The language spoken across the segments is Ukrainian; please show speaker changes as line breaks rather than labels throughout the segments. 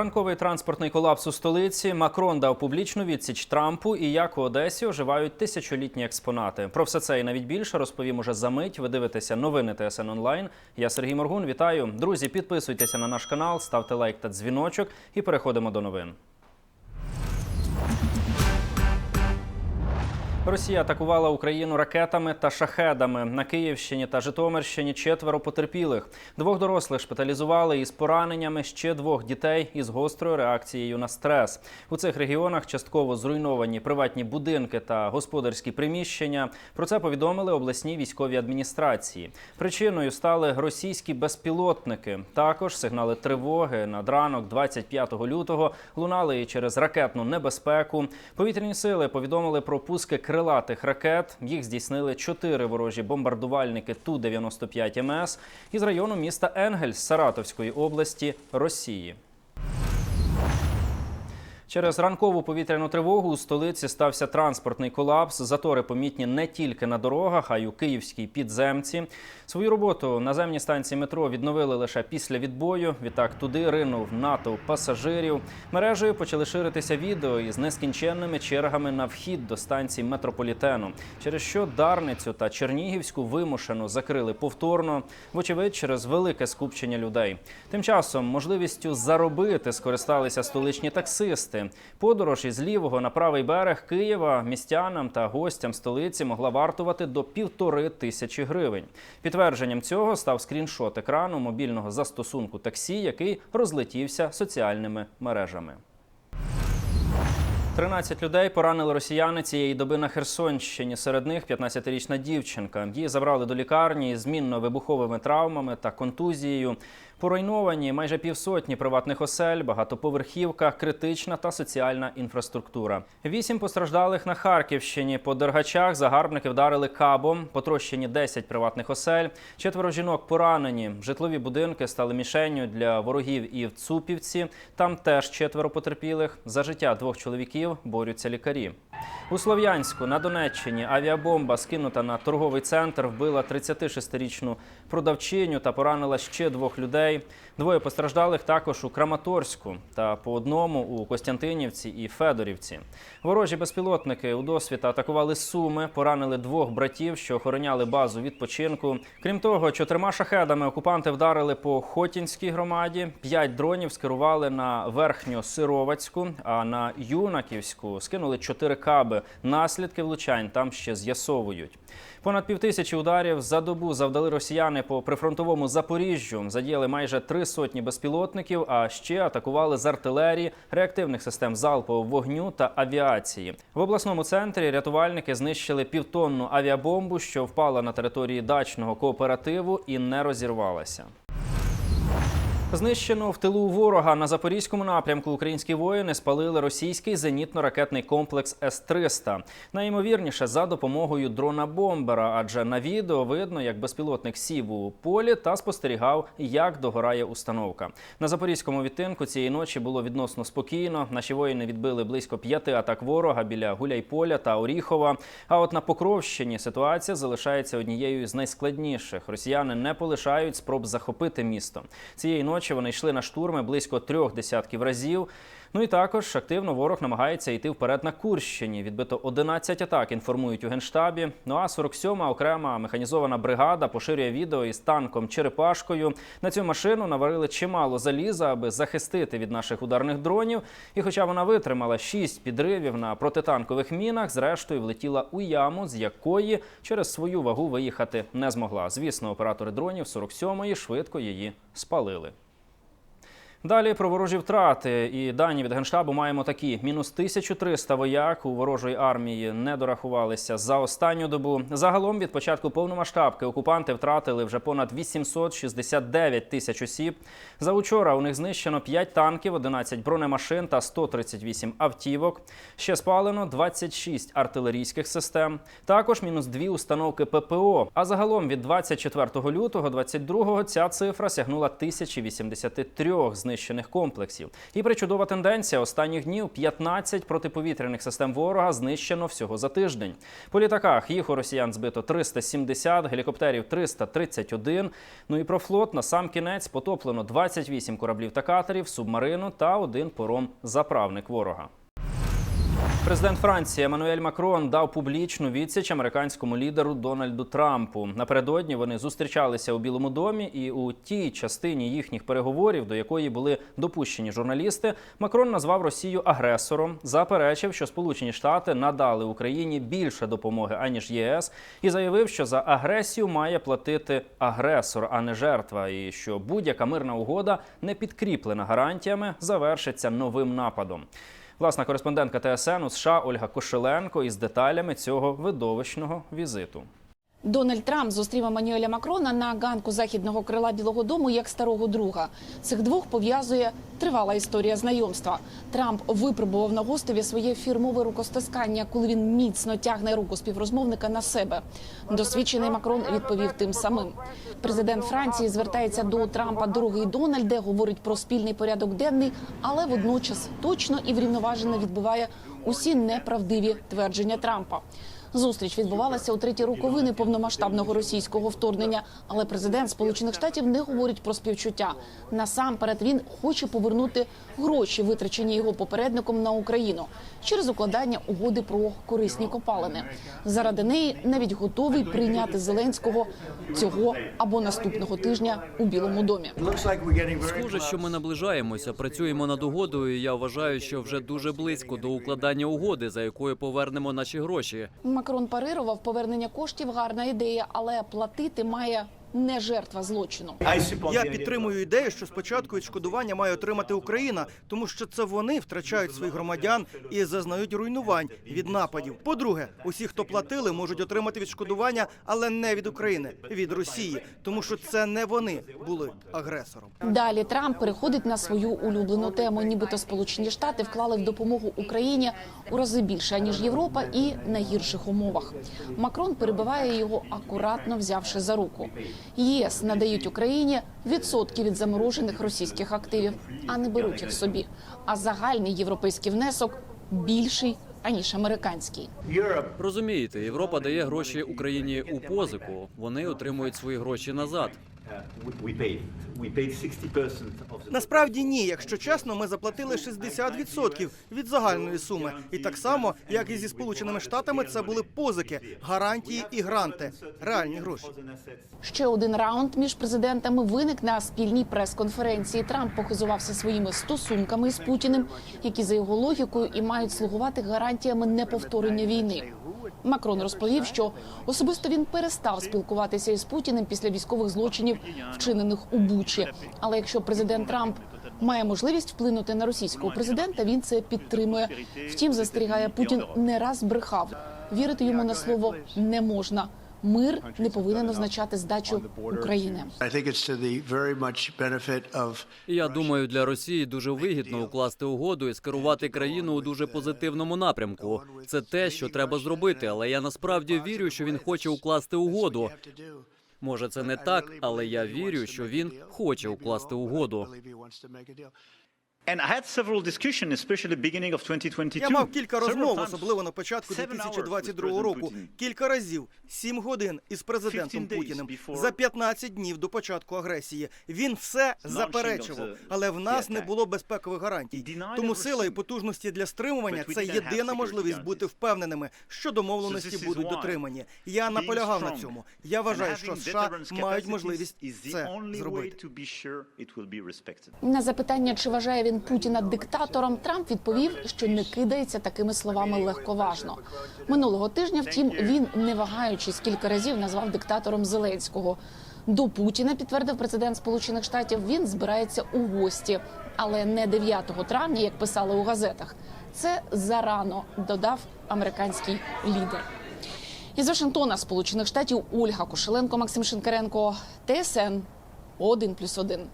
Ранковий транспортний колапс у столиці. Макрон дав публічну відсіч Трампу і як у Одесі оживають тисячолітні експонати. Про все це і навіть більше розповім уже за мить. Ви дивитеся новини ТСН онлайн. Я Сергій Моргун. Вітаю, друзі. Підписуйтеся на наш канал, ставте лайк та дзвіночок, і переходимо до новин. Росія атакувала Україну ракетами та шахедами на Київщині та Житомирщині. Четверо потерпілих. Двох дорослих шпиталізували із пораненнями. Ще двох дітей із гострою реакцією на стрес. У цих регіонах частково зруйновані приватні будинки та господарські приміщення. Про це повідомили обласні військові адміністрації. Причиною стали російські безпілотники. Також сигнали тривоги над ранок 25 лютого лунали і через ракетну небезпеку. Повітряні сили повідомили про пуски крилатих ракет. Їх здійснили чотири ворожі бомбардувальники Ту-95 МС із району міста Енгельс Саратовської області Росії. Через ранкову повітряну тривогу у столиці стався транспортний колапс. Затори помітні не тільки на дорогах, а й у київській підземці. Свою роботу наземні станції метро відновили лише після відбою. Відтак туди ринув натовп пасажирів. Мережею почали ширитися відео із нескінченними чергами на вхід до станцій метрополітену, через що Дарницю та Чернігівську вимушено закрили повторно, вочевидь, через велике скупчення людей. Тим часом можливістю заробити скористалися столичні таксисти. Подорож із лівого на правий берег Києва містянам та гостям столиці могла вартувати до півтори тисячі гривень. Підтвердженням цього став скріншот екрану мобільного застосунку таксі, який розлетівся соціальними мережами. 13 людей поранили росіяни цієї доби на Херсонщині. Серед них 15-річна дівчинка. Її забрали до лікарні з мінно-вибуховими травмами та контузією. Поруйновані майже півсотні приватних осель, багатоповерхівка, критична та соціальна інфраструктура. Вісім постраждалих на Харківщині. По Дергачах загарбники вдарили кабом, потрощені 10 приватних осель. Четверо жінок поранені. Житлові будинки стали мішенню для ворогів і в Цупівці. Там теж четверо потерпілих. За життя двох чоловіків борються лікарі. У Слов'янську на Донеччині авіабомба, скинута на торговий центр, вбила 36-річну продавчиню та поранила ще двох людей. Двоє постраждалих також у Краматорську та по одному у Костянтинівці і Федорівці. Ворожі безпілотники у досвіта атакували Суми, поранили двох братів, що охороняли базу відпочинку. Крім того, чотирма шахедами окупанти вдарили по Хотінській громаді. П'ять дронів скерували на Верхньосировацьку, а на Юнаківську скинули чотири каби. Наслідки влучань там ще з'ясовують. Понад півтисячі ударів за добу завдали росіяни по прифронтовому Запоріжжю. Задіяли майже три сотні безпілотників, а ще атакували з артилерії, реактивних систем залпового вогню та авіації. В обласному центрі рятувальники знищили півтонну авіабомбу, що впала на території дачного кооперативу і не розірвалася. Знищено в тилу ворога на запорізькому напрямку. Українські воїни спалили російський зенітно-ракетний комплекс С-300. Найімовірніше за допомогою дрона бомбера, адже на відео видно, як безпілотник сів у полі та спостерігав, як догорає установка. На запорізькому відтинку цієї ночі було відносно спокійно. Наші воїни відбили близько п'яти атак ворога біля Гуляйполя та Оріхова. А от на Покровщині ситуація залишається однією з найскладніших. Росіяни не полишають спроб захопити місто. Цієї ночі вони йшли на штурми близько трьох десятків разів. Ну і також активно ворог намагається йти вперед на Курщині. Відбито 11 атак, інформують у генштабі. Ну а 47-ма окрема механізована бригада поширює відео із танком Черепашкою. На цю машину наварили чимало заліза, аби захистити від наших ударних дронів. І, хоча вона витримала 6 підривів на протитанкових мінах, зрештою влетіла у яму, з якої через свою вагу виїхати не змогла. Звісно, оператори дронів 47-ї швидко її спалили. Далі про ворожі втрати і дані від генштабу маємо такі: мінус 1300 вояк у ворожої армії не дорахувалися за останню добу. Загалом від початку повномасштабки окупанти втратили вже понад 869 тисяч осіб. За учора у них знищено 5 танків, 11 бронемашин та 138 автівок. Ще спалено 26 артилерійських систем. Також мінус 2 установки ППО. А загалом від 24 лютого 22 ця цифра сягнула 1083 знищених знищених комплексів. І причудова тенденція останніх днів 15 протиповітряних систем ворога знищено всього за тиждень. По літаках їх у росіян збито 370, гелікоптерів 331. Ну і про флот на сам кінець потоплено 28 кораблів та катерів, субмарину та один пором заправник ворога. Президент Франції Еммануель Макрон дав публічну відсіч американському лідеру Дональду Трампу. Напередодні вони зустрічалися у Білому домі, і у тій частині їхніх переговорів, до якої були допущені журналісти, Макрон назвав Росію агресором, заперечив, що Сполучені Штати надали Україні більше допомоги аніж ЄС, і заявив, що за агресію має платити агресор, а не жертва, і що будь-яка мирна угода, не підкріплена гарантіями, завершиться новим нападом. Власна кореспондентка ТСН у США Ольга Кошеленко із деталями цього видовищного візиту.
Дональд Трамп зустрів Еммануеля Макрона на ганку західного крила Білого Дому як старого друга. Цих двох пов'язує тривала історія знайомства. Трамп випробував на гостеві своє фірмове рукостискання, коли він міцно тягне руку співрозмовника на себе. Досвідчений Макрон відповів тим самим. Президент Франції звертається до Трампа дорогий Дональде, говорить про спільний порядок денний, але водночас точно і врівноважено відбиває усі неправдиві твердження Трампа. Зустріч відбувалася у треті роковини повномасштабного російського вторгнення, але президент Сполучених Штатів не говорить про співчуття. Насамперед він хоче повернути гроші, витрачені його попередником на Україну через укладання угоди про корисні копалини. Заради неї навіть готовий прийняти Зеленського цього або наступного тижня у Білому домі.
Схоже, що ми наближаємося, працюємо над угодою. Я вважаю, що вже дуже близько до укладання угоди, за якою повернемо наші гроші.
Макрон парирував повернення коштів. Гарна ідея, але платити має не жертва злочину.
Я підтримую ідею, що спочатку відшкодування має отримати Україна, тому що це вони втрачають своїх громадян і зазнають руйнувань від нападів. По-друге, усі, хто платили, можуть отримати відшкодування, але не від України, від Росії, тому що це не вони були агресором.
Далі Трамп переходить на свою улюблену тему. Нібито Сполучені Штати вклали в допомогу Україні у рази більше ніж Європа, і на гірших умовах. Макрон перебиває його акуратно взявши за руку. ЄС надають Україні відсотки від заморожених російських активів, а не беруть їх собі. А загальний європейський внесок більший аніж американський.
Розумієте, Європа дає гроші Україні у позику. Вони отримують свої гроші назад.
Насправді ні, якщо чесно, ми заплатили 60% від загальної суми, і так само, як і зі сполученими штатами, це були позики, гарантії і гранти, реальні гроші.
Ще один раунд між президентами виник на спільній прес-конференції. Трамп похизувався своїми стосунками з Путіним, які за його логікою і мають слугувати гарантіями неповторення війни. Макрон розповів, що особисто він перестав спілкуватися із Путіним після військових злочинів, вчинених у Бучі. Але якщо президент Трамп має можливість вплинути на російського президента, він це підтримує. Втім, застерігає Путін не раз брехав. Вірити йому на слово не можна. Мир не повинен означати здачу України.
Я думаю, для Росії дуже вигідно укласти угоду і скерувати країну у дуже позитивному напрямку. Це те, що треба зробити. Але я насправді вірю, що він хоче укласти угоду. Може, це не так, але я вірю, що він хоче укласти угоду.
Believe he wants to make a.
And I had several discussions, especially beginning of 2022.
Я мав кілька розмов, особливо на початку
Seven hours with
2022 року. Кілька разів, сім годин із президентом Путіним за 15 днів до початку агресії. Він все заперечував, але в нас не було безпекових гарантій. Тому сила і потужності для стримування це єдина можливість бути впевненими, що домовленості будуть дотримані. Я наполягав на цьому. Я вважаю, що США мають можливість це зробити.
to be sure it will be respected.
На запитання, чи вважає він Путіна диктатором, Трамп відповів, що не кидається такими словами легковажно. Минулого тижня, втім, він не вагаючись кілька разів назвав диктатором Зеленського. До Путіна підтвердив президент Сполучених Штатів. Він збирається у гості, але не 9 травня, як писали у газетах. Це зарано додав американський лідер. Із Вашингтона, Сполучених Штатів, Ольга Кошеленко, Максим Шинкаренко, ТСН 1+,1.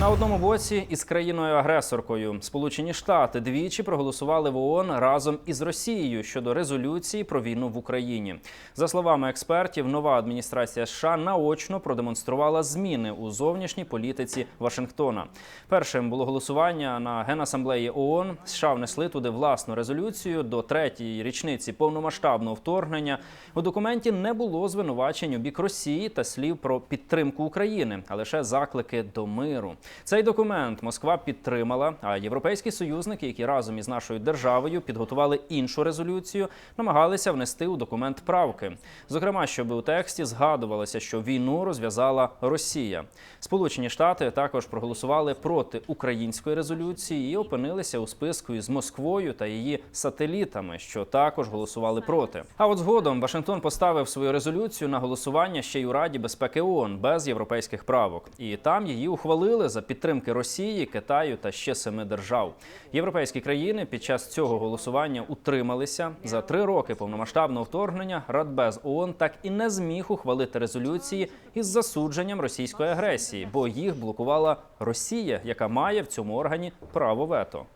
На одному боці із країною-агресоркою Сполучені Штати двічі проголосували в ООН разом із Росією щодо резолюції про війну в Україні. За словами експертів, нова адміністрація США наочно продемонструвала зміни у зовнішній політиці Вашингтона. Першим було голосування на генасамблеї ООН. США внесли туди власну резолюцію до третьої річниці повномасштабного вторгнення. У документі не було звинувачень у бік Росії та слів про підтримку України, а лише заклики до миру. Цей документ Москва підтримала. А європейські союзники, які разом із нашою державою підготували іншу резолюцію, намагалися внести у документ правки. Зокрема, щоб у тексті згадувалося, що війну розв'язала Росія. Сполучені Штати також проголосували проти української резолюції і опинилися у списку із Москвою та її сателітами, що також голосували проти. А от згодом Вашингтон поставив свою резолюцію на голосування ще й у Раді безпеки ООН без європейських правок, і там її ухвалили за підтримки Росії, Китаю та ще семи держав. Європейські країни під час цього голосування утрималися за три роки повномасштабного вторгнення. Радбез ООН так і не зміг ухвалити резолюції із засудженням російської агресії, бо їх блокувала Росія, яка має в цьому органі право вето.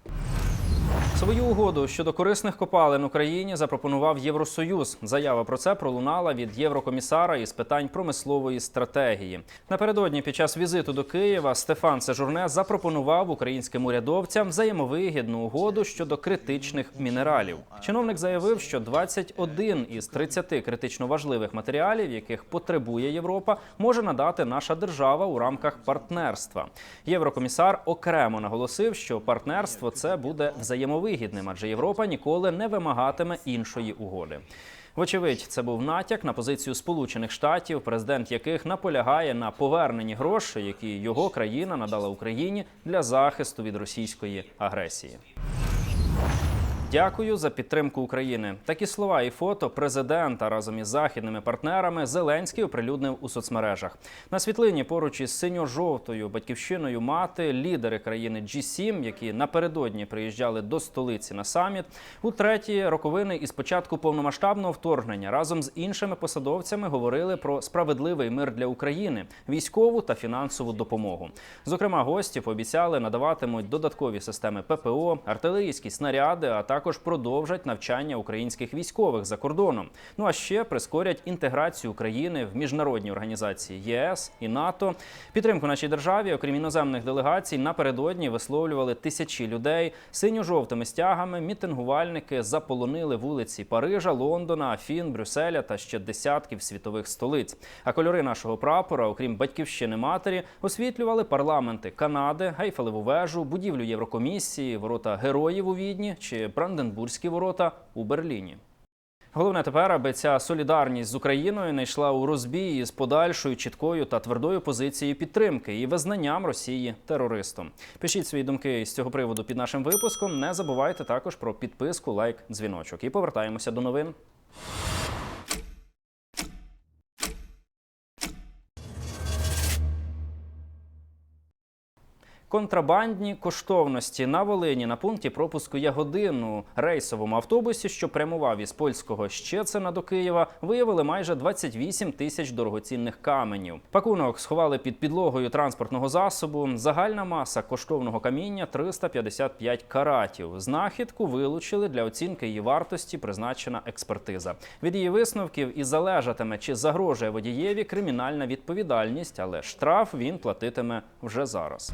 Свою угоду щодо корисних копалин Україні запропонував Євросоюз. Заява про це пролунала від єврокомісара із питань промислової стратегії. Напередодні під час візиту до Києва Стефан Сежурне запропонував українським урядовцям взаємовигідну угоду щодо критичних мінералів. Чиновник заявив, що 21 із 30 критично важливих матеріалів, яких потребує Європа, може надати наша держава у рамках партнерства. Єврокомісар окремо наголосив, що партнерство це буде взаємовигідним, адже Європа ніколи не вимагатиме іншої угоди. Вочевидь, це був натяк на позицію Сполучених Штатів, президент яких наполягає на поверненні грошей, які його країна надала Україні для захисту від російської агресії. Дякую за підтримку України. Такі слова і фото президента разом із західними партнерами Зеленський оприлюднив у соцмережах. На світлині поруч із синьо-жовтою батьківщиною мати лідери країни G7, які напередодні приїжджали до столиці на саміт. У треті роковини із початку повномасштабного вторгнення разом з іншими посадовцями говорили про справедливий мир для України, військову та фінансову допомогу. Зокрема, гості пообіцяли надаватимуть додаткові системи ППО, артилерійські снаряди, а також продовжать навчання українських військових за кордоном. Ну а ще прискорять інтеграцію України в міжнародні організації ЄС і НАТО. Підтримку нашій державі, окрім іноземних делегацій, напередодні висловлювали тисячі людей. Синьо-жовтими стягами мітингувальники заполонили вулиці Парижа, Лондона, Афін, Брюсселя та ще десятків світових столиць. А кольори нашого прапора, окрім батьківщини матері, освітлювали парламенти Канади, Гейфелеву вежу, будівлю Єврокомісії, ворота героїв у Відні чи Бранденбурзькі ворота у Берліні. Головне тепер, аби ця солідарність з Україною не йшла у розбій з подальшою чіткою та твердою позицією підтримки і визнанням Росії терористом. Пишіть свої думки з цього приводу під нашим випуском. Не забувайте також про підписку, лайк, дзвіночок. І повертаємося до новин. Контрабандні коштовності на Волині на пункті пропуску Ягодину рейсовому автобусі, що прямував із польського Щецина до Києва, виявили майже 28 тисяч дорогоцінних каменів. Пакунок сховали під підлогою транспортного засобу. Загальна маса коштовного каміння 355 каратів. Знахідку вилучили для оцінки її вартості. Призначена експертиза. Від її висновків і залежатиме, чи загрожує водієві кримінальна відповідальність, але штраф він платитиме вже зараз.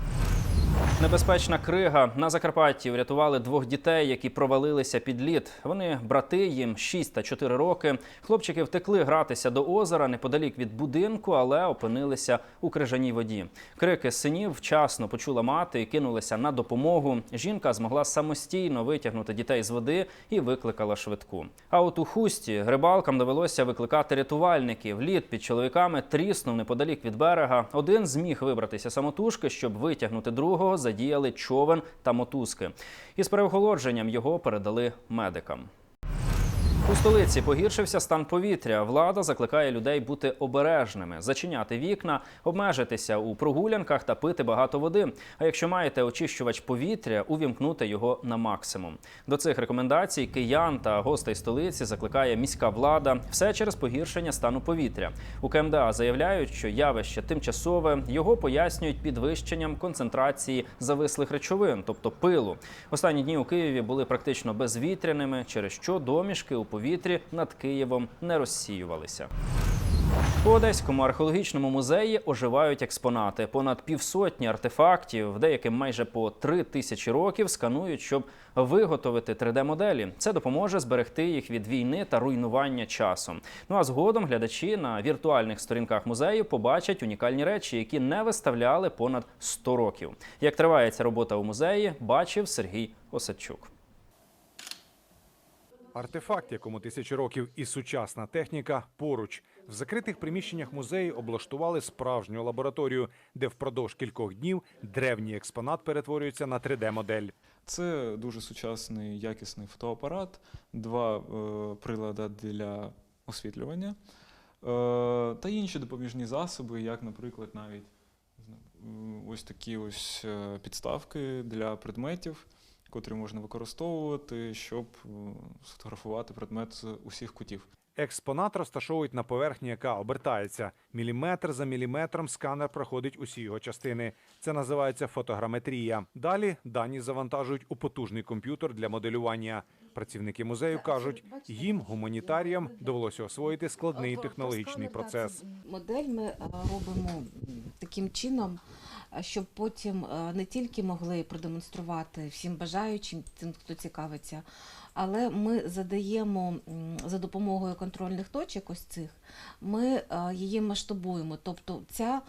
Небезпечна крига на Закарпатті врятували двох дітей, які провалилися під лід. Вони брати їм 6 та 4 роки. Хлопчики втекли гратися до озера неподалік від будинку, але опинилися у крижаній воді. Крики синів вчасно почула мати і кинулися на допомогу. Жінка змогла самостійно витягнути дітей з води і викликала швидку. А от у хусті рибалкам довелося викликати рятувальників. Лід під чоловіками тріснув неподалік від берега. Один зміг вибратися самотужки, щоб витягнути другого. Задіяли човен та мотузки. Із переохолодженням його передали медикам. У столиці погіршився стан повітря. Влада закликає людей бути обережними, зачиняти вікна, обмежитися у прогулянках та пити багато води. А якщо маєте очищувач повітря, увімкнути його на максимум. До цих рекомендацій киян та гостей столиці закликає міська влада. Все через погіршення стану повітря. У КМДА заявляють, що явище тимчасове його пояснюють підвищенням концентрації завислих речовин, тобто пилу. Останні дні у Києві були практично безвітряними, через що домішки у повітрі над Києвом не розсіювалися. У Одеському археологічному музеї оживають експонати. Понад півсотні артефактів, деяким майже по три тисячі років, сканують, щоб виготовити 3D-моделі. Це допоможе зберегти їх від війни та руйнування часом. Ну а згодом глядачі на віртуальних сторінках музею побачать унікальні речі, які не виставляли понад 100 років. Як триває ця робота у музеї, бачив Сергій Осадчук.
Артефакт, якому тисячі років і сучасна техніка поруч. В закритих приміщеннях музею облаштували справжню лабораторію, де впродовж кількох днів древній експонат перетворюється на 3D-модель.
Це дуже сучасний якісний фотоапарат, два е, прилади для освітлювання е, та інші допоміжні засоби, як, наприклад, навіть м, ось такі ось е, підставки для предметів, котрі можна використовувати, щоб е, сфотографувати предмет з усіх кутів.
Експонат розташовують на поверхні, яка обертається. Міліметр за міліметром сканер проходить усі його частини. Це називається фотограметрія. Далі дані завантажують у потужний комп'ютер для моделювання. Працівники музею кажуть, їм, гуманітаріям, довелося освоїти складний технологічний процес.
Модель ми е, робимо таким чином, щоб потім е, не тільки могли продемонструвати всім бажаючим, тим, хто цікавиться, але ми задаємо за допомогою контрольних точок, ось цих, ми е, її масштабуємо. Тобто ця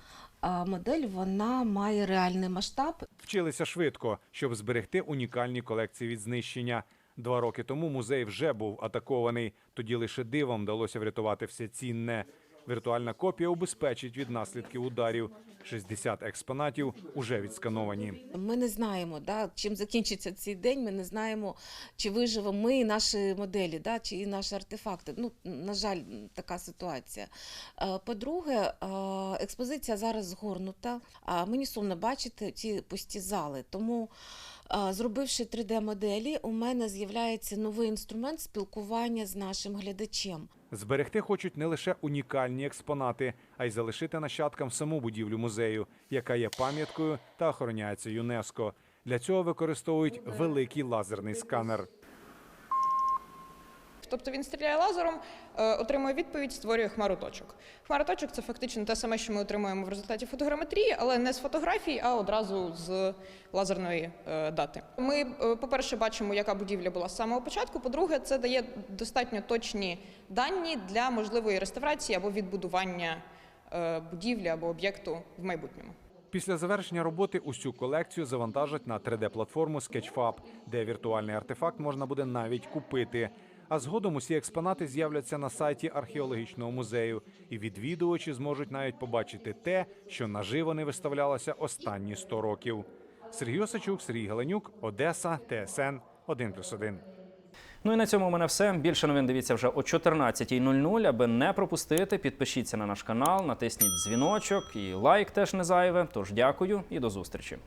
е, модель вона має реальний масштаб,
Вчилися швидко, щоб зберегти унікальні колекції від знищення. Два роки тому музей вже був атакований. Тоді лише дивом вдалося врятувати все цінне. Віртуальна копія убезпечить від наслідків ударів. 60 експонатів уже відскановані.
Ми не знаємо, да, чим закінчиться цей день. Ми не знаємо, чи виживемо ми і наші моделі, да, чи і наші артефакти. Ну, на жаль, така ситуація. Е, По-друге, е, експозиція зараз згорнута. А Мені сумно бачити ці пусті зали. Тому, зробивши 3D-моделі, у мене з'являється новий інструмент спілкування з нашим глядачем.
Зберегти хочуть не лише унікальні експонати, а й залишити нащадкам саму будівлю музею, яка є пам'яткою та охороняється ЮНЕСКО. Для цього використовують великий лазерний сканер.
Тобто він стріляє лазером, е, отримує відповідь, створює хмару точок. Хмара точок це фактично те саме, що ми отримуємо в результаті фотограметрії, але не з фотографій, а одразу з лазерної е, дати. Ми, е, по-перше, бачимо, яка будівля була з самого початку. По-друге, це дає достатньо точні дані для можливої реставрації або відбудування будівлі або об'єкту в майбутньому.
Після завершення роботи усю колекцію завантажать на 3D-платформу Sketchfab, де віртуальний артефакт можна буде навіть купити. А згодом усі експонати з'являться на сайті археологічного музею, і відвідувачі зможуть навіть побачити те, що наживо не виставлялося останні 100 років. Сергій Осачук, Сергій Галенюк, Одеса, ТСН 1+,1.
Ну і на цьому у мене все. Більше новин дивіться вже о 14.00. Аби не пропустити, підпишіться на наш канал, натисніть дзвіночок і лайк теж не зайве. Тож дякую і до зустрічі.